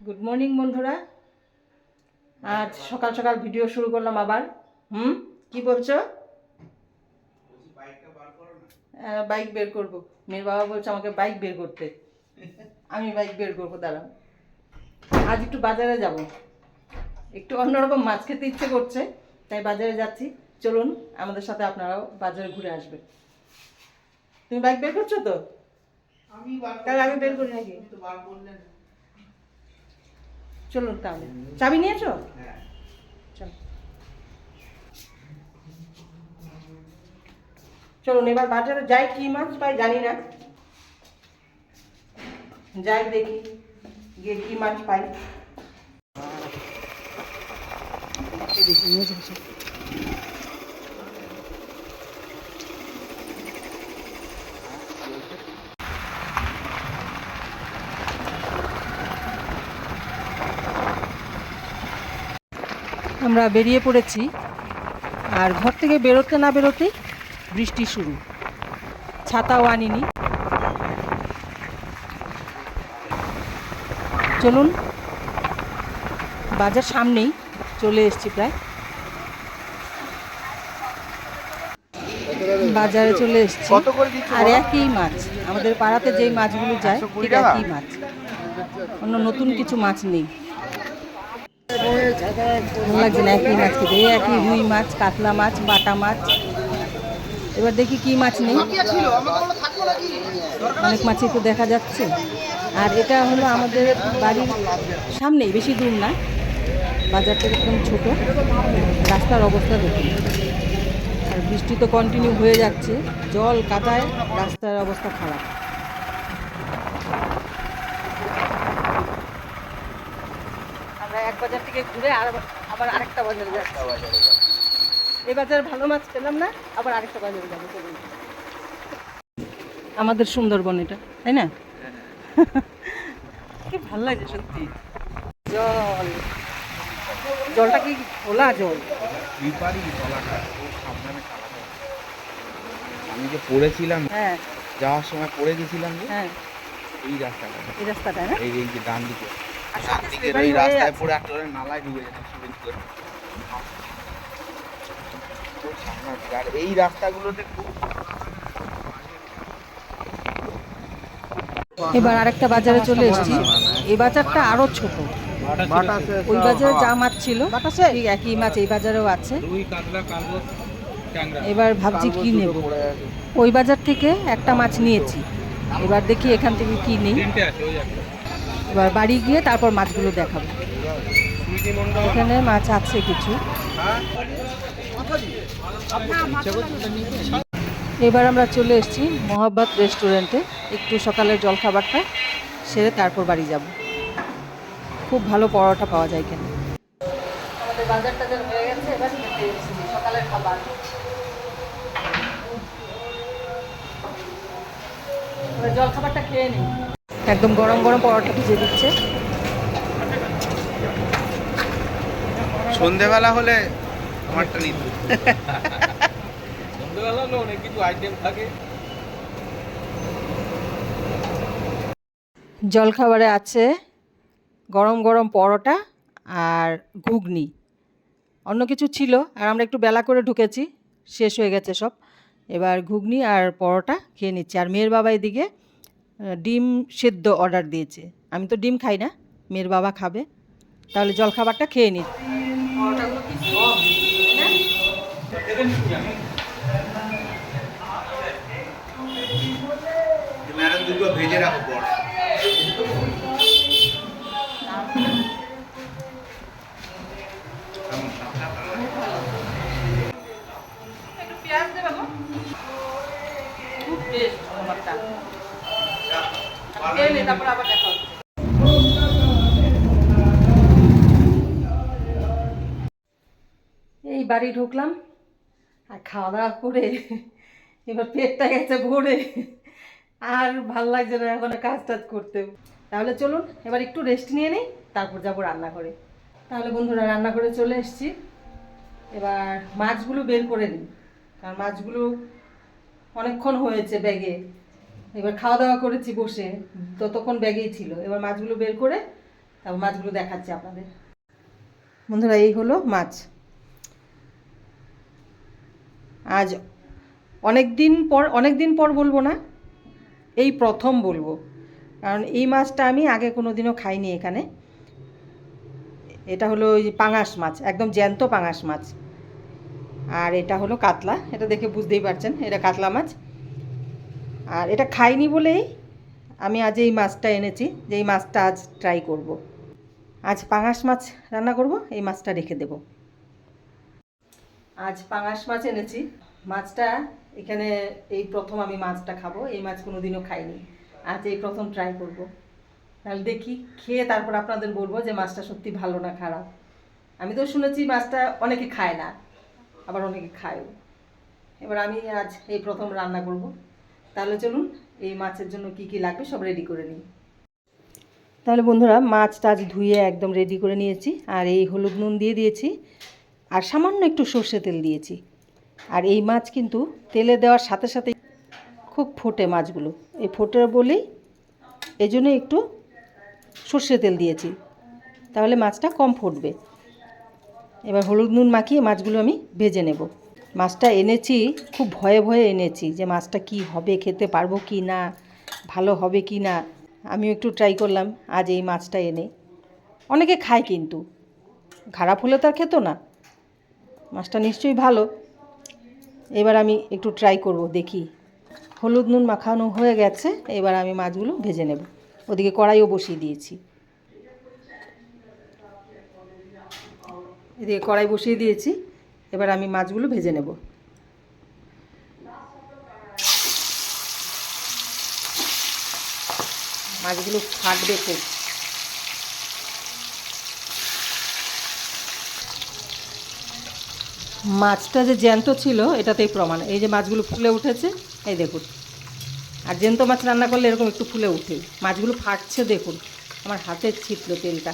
Good morning বন্ধুরা। আজ সকাল সকাল ভিডিও শুরু করলাম আবার। হুম? কি বলছো? বাইক বের করব। মেয়ের বাবা বলছে আমাকে বাইক বের করতে। আমি বাইক বের করব দাঁড়াও। আজ একটু বাজারে যাব। একটু অন্যরকম মাছ খেতে ইচ্ছে করছে তাই বাজারে যাচ্ছি। চলুন আমাদের সাথে আপনারাও বাজারে ঘুরে আসবেন। তুমি বাইক বের করছ তো? আমি আমি বের করি নাকি? তো বার করলেন চলুন তাহলে। চাবি নিয়েছো? চল। চলুন এবার বাজারে যাই কি মাছ পাই জানি না। যাই দেখি গিয়ে কি মাছ পাই। দেখি, আমরা বেরিয়ে পড়েছি। আর ঘর থেকে বেরোতে না বেরোতে বৃষ্টি শুরু। ছাতাও আনিনি চলুন বাজার সামনেই চলে এসেছি প্রায়। বাজারে চলে এসেছি। আর একই মাছ। আমাদের পাড়াতে যেই মাছগুলো যায় ঠিক একই মাছ। অন্য নতুন কিছু মাছ নেই। ভালো লাগছে না, একই মাছ খেতে। এই একই রুই মাছ, কাতলা মাছ, বাটা মাছ। এবার দেখি কি মাছ নেই। অনেক মাছই তো দেখা যাচ্ছে। আর এটা হলো আমাদের বাড়ির সামনেই, বেশি দূর না। বাজারটা একদম ছোট। রাস্তার অবস্থা দেখুন। আর বৃষ্টি তো কন্টিনিউ হয়ে যাচ্ছে। জল কাদায় রাস্তার অবস্থা খারাপ আমরা এক বাজার থেকে ঘুরে আর আবার আরেকটা বাজারে যাচ্ছি। এই বাজারে ভালো মাছ পেলাম না আবার আরেকটা বাজারে যাব চলুন। আমাদের সুন্দরবন এটা তাই না? কি ভালো লাগে সত্যি। জল। জলটা কি খোলা জল। আমি যে পড়েছিলাম হ্যাঁ। যাওয়ার সময় পড়ে গেছিলাম যে হ্যাঁ। এই রাস্তাটা। এই রাস্তাটা না? এই যে ডান দিকে। একটা এবার আরেকটা বাজারে চলে এসেছি। এই বাজারটা আরও ছোট। ওই বাজারে যা মাছ ছিল একই মাছ এই বাজারেও আছে। এবার ভাবছি কি নেব। ওই বাজার থেকে একটা মাছ নিয়েছি। এবার দেখি এখান থেকে কি নেই। বাড়ি গিয়ে তারপর মাছগুলো দেখাবো। এখানে মাছ আছে কিছু। এবার আমরা চলে এসেছি মোহাব্বত রেস্টুরেন্টে। একটু সকালের জলখাবারটা সেরে তারপর বাড়ি যাব। খুব ভালো পরোটা পাওয়া যায় খাবার। জলখাবারটা খেয়ে নিই। একদম গরম গরম পরোটা ভিজে দিচ্ছে। সন্ধেবেলা হলে আমারটা নিত জলখাবারে আছে গরম গরম পরোটা আর ঘুগনি। অন্য কিছু ছিল আর আমরা একটু বেলা করে ঢুকেছি শেষ হয়ে গেছে সব। এবার ঘুগনি আর পরোটা খেয়ে নিচ্ছি। আর মেয়ের বাবা এদিকে ডিম সেদ্ধ অর্ডার দিয়েছে। আমি তো ডিম খাই না মেয়ের বাবা খাবে। তাহলে জলখাবারটা খেয়ে নিই ভেজে রাখো গো খুব টেস্ট এই বাড়ি ঢুকলাম, আর খাওয়া দাওয়া করে এবার পেটটা গেছে ভরে। আর ভালো লাগছে না এখন কাজ টাজ করতে। তাহলে চলুন, এবার একটু রেস্ট নিয়ে নিই, তারপর যাব রান্না করে তাহলে বন্ধুরা রান্না করে চলে এসেছি। এবার মাছগুলো বের করে নিই, কারণ মাছগুলো অনেকক্ষণ হয়েছে ব্যাগে। এবার খাওয়া দাওয়া করেছি বসে, ততক্ষণ ব্যাগেই ছিল। এবার মাছগুলো বের করে তারপর মাছগুলো দেখাচ্ছি আপনাদের। বন্ধুরা, এই হলো মাছ। আজ অনেক দিন পর অনেক দিন পর বলব না, এই প্রথম বলব। কারণ এই মাছটা আমি আগে কোনো দিনও খাইনি এখানে। এটা হলো ওই পাঙাশ মাছ, একদম জ্যান্ত পাঙাশ মাছ। আর এটা হলো কাতলা, এটা দেখে বুঝতেই পারছেন, এটা কাতলা মাছ। আর এটা খাইনি বলেই আমি আজ এই মাছটা এনেছি, যে এই মাছটা আজ ট্রাই করব। আজ পাঙাশ মাছ রান্না করব, এই মাছটা রেখে দেব। আজ পাঙাশ মাছ এনেছি। মাছটা এখানে এই প্রথম আমি মাছটা খাব, এই মাছ কোনো দিনও খাইনি। আজ এই প্রথম ট্রাই করব। তাহলে দেখি, খেয়ে তারপর আপনাদের বলব যে মাছটা সত্যি ভালো না খারাপ। আমি তো শুনেছি মাছটা অনেকে খায় না, আবার অনেকে খায়ও। এবার আমি আজ এই প্রথম রান্না করব। তাহলে চলুন এই মাছের জন্য কি কি লাগবে সব রেডি করে নিই। তাহলে বন্ধুরা, মাছটা আজ ধুয়ে একদম রেডি করে নিয়েছি, আর এই হলুদ নুন দিয়ে দিয়েছি, আর সামান্য একটু সর্ষে তেল দিয়েছি। আর এই মাছ কিন্তু তেলে দেওয়ার সাথে সাথে খুব ফোটে মাছগুলো। এই ফোটে বলেই এই জন্য একটু সর্ষে তেল দিয়েছি। তাহলে মাছটা কম ফুটবে। এবার হলুদ নুন মাখিয়ে মাছগুলো আমি ভেজে নেব। মাছটা এনেছি, খুব ভয়ে ভয়ে এনেছি যে মাছটা কি হবে, খেতে পারব কি না, ভালো হবে কি না, আমিও একটু ট্রাই করলাম, আজ এই মাছটা এনে। অনেকে খায় কিন্তু, খারাপ হলে তো আর খেত না। মাছটা নিশ্চয়ই ভালো। এবার আমি একটু ট্রাই করব, দেখি। হলুদ নুন মাখানো হয়ে গেছে, এবার আমি মাছগুলো ভেজে নেব। ওদিকে কড়াইও বসিয়ে দিয়েছি। এদিকে কড়াই বসিয়ে দিয়েছি। এবার আমি মাছগুলো ভেজে নেব। মাছগুলো ফাটবে খুব। মাছটা যে জ্যান্ত ছিল, এটাতেই প্রমাণ। এই যে মাছগুলো ফুলে উঠেছে, এই দেখুন। আর জ্যান্ত মাছ রান্না করলে এরকম একটু ফুলে উঠে। মাছগুলো ফাটছে, দেখুন। আমার হাতে ছিটলো তেলটা।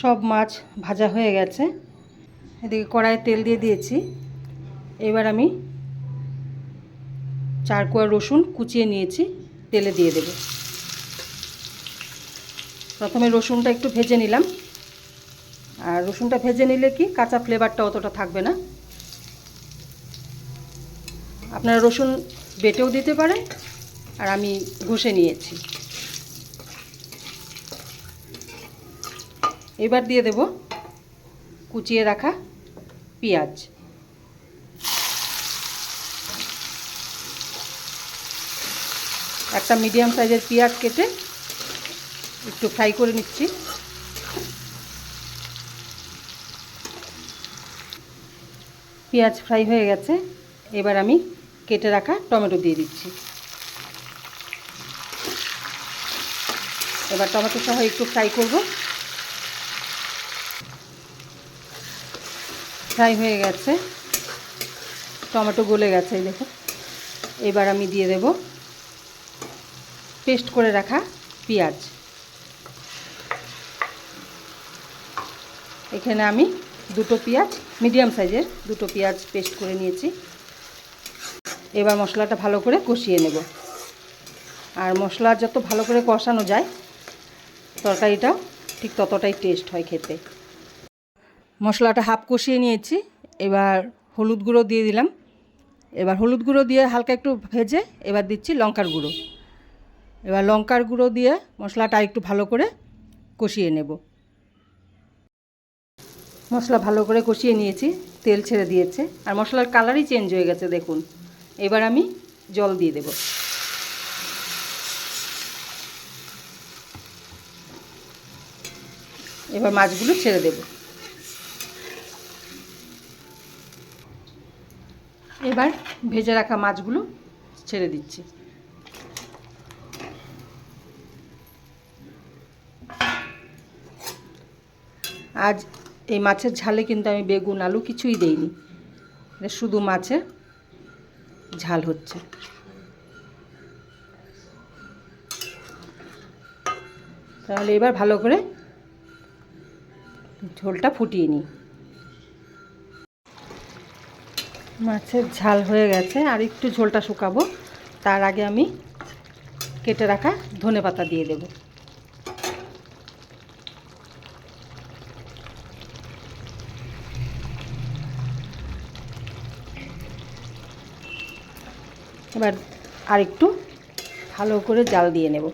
সব মাছ ভাজা হয়ে গেছে। এদিকে কড়াইয়ে তেল দিয়ে দিয়েছি। এবার আমি চার কোয়া রসুন কুচিয়ে নিয়েছি, তেলে দিয়ে দেব। প্রথমে রসুনটা একটু ভেজে নিলাম। আর রসুনটা ভেজে নিলে কি কাঁচা ফ্লেভারটা অতটা থাকবে না। আপনারা রসুন বেটেও দিতে পারেন। আর আমি ঘষে নিয়েছি। এবার দিয়ে দেব কুচিয়ে রাখা পেঁয়াজ। একটা মিডিয়াম সাইজের পেঁয়াজ কেটে একটু ফ্রাই করে নিচ্ছি। পেঁয়াজ ফ্রাই হয়ে গেছে। এবার আমি কেটে রাখা টমেটো দিয়ে দিচ্ছি। এবার টমেটো সহ একটু ফ্রাই করব। ফ্রাই হয়ে গেছে। টমেটো গলে গেছে, এই দেখো। এবার আমি দিয়ে দেব পেস্ট করে রাখা পেঁয়াজ। এখানে আমি দুটো পেঁয়াজ, মিডিয়াম সাইজের দুটো পেঁয়াজ পেস্ট করে নিয়েছি। এবার মশলাটা ভালো করে কষিয়ে নেব। আর মশলা যত ভালো করে কষানো যায়, তরকারিটাও ঠিক ততটাই টেস্ট হয় খেতে। মশলাটা হাফ কষিয়ে নিয়েছি, এবার হলুদ গুঁড়ো দিয়ে দিলাম। এবার হলুদ গুঁড়ো দিয়ে হালকা একটু ভেজে এবার দিচ্ছি লঙ্কার গুঁড়ো। এবার লঙ্কার গুঁড়ো দিয়ে মশলাটা একটু ভালো করে কষিয়ে নেব। মশলা ভালো করে কষিয়ে নিয়েছি, তেল ছেড়ে দিয়েছে, আর মশলার কালারই চেঞ্জ হয়ে গেছে, দেখুন। এবার আমি জল দিয়ে দেব। এবার মাছগুলো ছেড়ে দেব। এবার ভেজে রাখা মাছগুলো ছেড়ে দিচ্ছি। আজ এই মাছের ঝালে কিন্তু আমি বেগুন, আলু কিছুই দেইনি। শুধু মাছের ঝাল হচ্ছে। তাহলে এবার ভালো করে ঝোলটা ফুটিয়ে নিই। মাছের ঝাল হয়ে গেছে, আর একটু ঝোলটা শুকাবো। তার আগে আমি কেটে রাখা ধনে পাতা দিয়ে দেব। এবার আর একটু ভালো করে জাল দিয়ে নেব।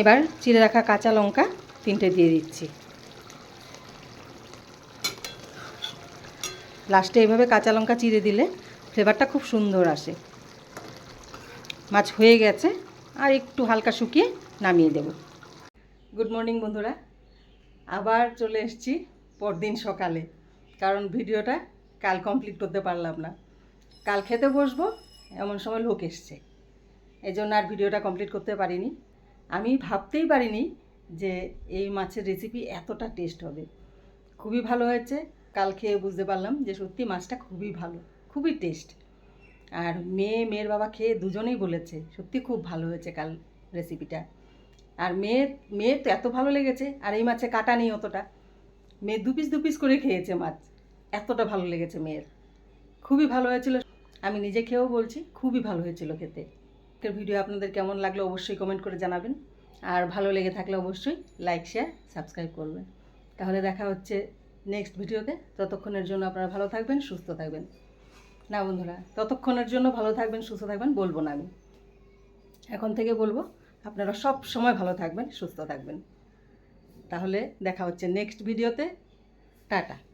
এবার চিড়ে রাখা কাঁচা লঙ্কা তিনটে দিয়ে দিচ্ছি। লাস্টে এইভাবে কাঁচা লঙ্কা চিড়ে দিলে ফ্লেভারটা খুব সুন্দর আসে। মাছ হয়ে গেছে, আর একটু হালকা শুকিয়ে নামিয়ে দেব। গুড মর্নিং বন্ধুরা। আবার চলে এসেছি পরদিন সকালে, কারণ ভিডিওটা কাল কমপ্লিট করতে পারলাম না। কাল খেতে বসবো, এমন সময় লোক এসছে। এই জন্য আর ভিডিওটা কমপ্লিট করতে পারিনি। আমি ভাবতেই পারিনি যে এই মাছের রেসিপি এতটা টেস্ট হবে। খুবই ভালো হয়েছে। কাল খেয়ে বুঝতে পারলাম যে সত্যি মাছটা খুবই ভালো, খুবই টেস্ট আর মেয়ে, মেয়ের বাবা খেয়ে দুজনেই বলেছে, সত্যি খুব ভালো হয়েছে কাল রেসিপিটা আর মেয়ের মেয়ের তো এত ভালো লেগেছে, আর এই মাছে কাটা নেই অতটা। মেয়ে দু পিস দু পিস করে খেয়েছে মাছ, এতটা ভালো লেগেছে মেয়ের। খুবই ভালো হয়েছিল। আমি নিজে খেয়েও বলছি, খুবই ভালো হয়েছিল খেতে। ভিডিও আপনাদের কেমন লাগল অবশ্যই কমেন্ট করে জানাবেন। আর ভালো লেগে থাকলে অবশ্যই লাইক শেয়ার সাবস্ক্রাইব করবেন। তাহলে দেখা হচ্ছে নেক্সট ভিডিওতে। ততক্ষণের জন্য আপনারা ভালো থাকবেন, সুস্থ থাকবেন। না বন্ধুরা, ততক্ষণের জন্য ভালো থাকবেন, সুস্থ থাকবেন বলব না আমি। এখন থেকে বলব, আপনারা সব সময় ভালো থাকবেন, সুস্থ থাকবেন। তাহলে দেখা হচ্ছে নেক্সট ভিডিওতে। টাটা।